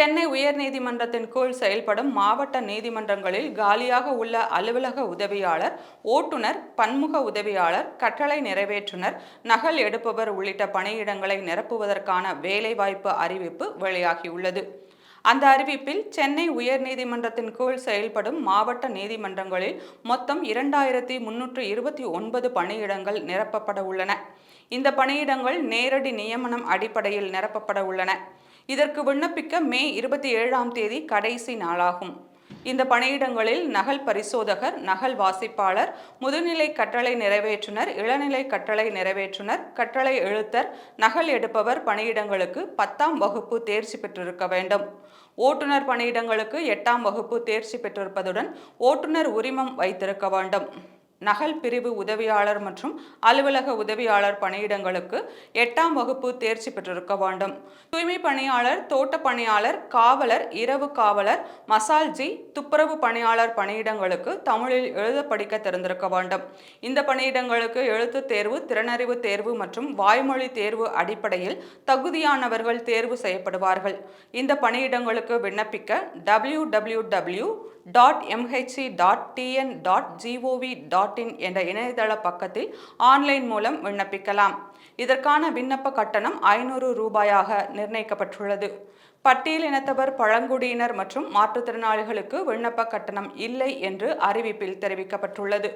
Chennai உயர்நீதிமன்றத்தின் கீழ் செயல்படும் மாவட்ட நீதிமன்றங்களில் காலியாக உள்ள அலுவலக உதவியாளர் ஓட்டுநர் பன்முக உதவியாளர் கட்டளை நிறைவேற்றுனர் நகல் எடுப்பவர் உள்ளிட்ட பணியிடங்களை நிரப்புவதற்கான வேலைவாய்ப்பு அறிவிப்பு வெளியாகியுள்ளது. அந்த அறிவிப்பில் சென்னை உயர்நீதிமன்றத்தின் கீழ் செயல்படும் மாவட்ட நீதிமன்றங்களில் மொத்தம் இரண்டாயிரத்தி முன்னூற்று இருபத்தி ஒன்பது பணியிடங்கள் நிரப்பப்பட உள்ளன. இந்த பணியிடங்கள் நேரடி நியமனம் அடிப்படையில் நிரப்பப்பட உள்ளன. இதற்கு விண்ணப்பிக்க மே இருபத்தி ஏழாம் தேதி கடைசி நாளாகும். இந்த பணியிடங்களில் நகல் பரிசோதகர் நகல் வாசிப்பாளர் முதுநிலை கட்டளை நிறைவேற்றுனர் இளநிலை கட்டளை நிறைவேற்றுனர் கட்டளை எழுத்தர் நகல் எடுப்பவர் பணியிடங்களுக்கு பத்தாம் வகுப்பு தேர்ச்சி பெற்றிருக்க வேண்டும். ஓட்டுநர் பணியிடங்களுக்கு எட்டாம் வகுப்பு தேர்ச்சி பெற்றிருப்பதுடன் ஓட்டுநர் உரிமம் வைத்திருக்க வேண்டும். நகல் பிரிவு உதவியாளர் மற்றும் அலுவலக உதவியாளர் பணியிடங்களுக்கு எட்டாம் வகுப்பு தேர்ச்சி பெற்றிருக்க வேண்டும். தூய்மை பணியாளர் தோட்ட பணியாளர் காவலர் இரவு காவலர் மசால்ஜி துப்புரவு பணியாளர் பணியிடங்களுக்கு தமிழில் எழுத படிக்க தெரிந்திருக்க வேண்டும். இந்த பணியிடங்களுக்கு எழுத்து தேர்வு திறனறிவு தேர்வு மற்றும் வாய்மொழி தேர்வு அடிப்படையில் தகுதியானவர்கள் தேர்வு செய்யப்படுவார்கள். இந்த பணியிடங்களுக்கு விண்ணப்பிக்க W W W dot MHC dot TN dot GOV dot in என்ற இணையதள பக்கத்தில் ஆன்லைன் மூலம் விண்ணப்பிக்கலாம். இதற்கான விண்ணப்ப கட்டணம் ஐநூறு ரூபாயாக நிர்ணயிக்கப்பட்டுள்ளது. பட்டியலினத்தவர் பழங்குடியினர் மற்றும் மாற்றுத்திறனாளிகளுக்கு விண்ணப்ப கட்டணம் இல்லை என்று அறிவிப்பில் தெரிவிக்கப்பட்டுள்ளது.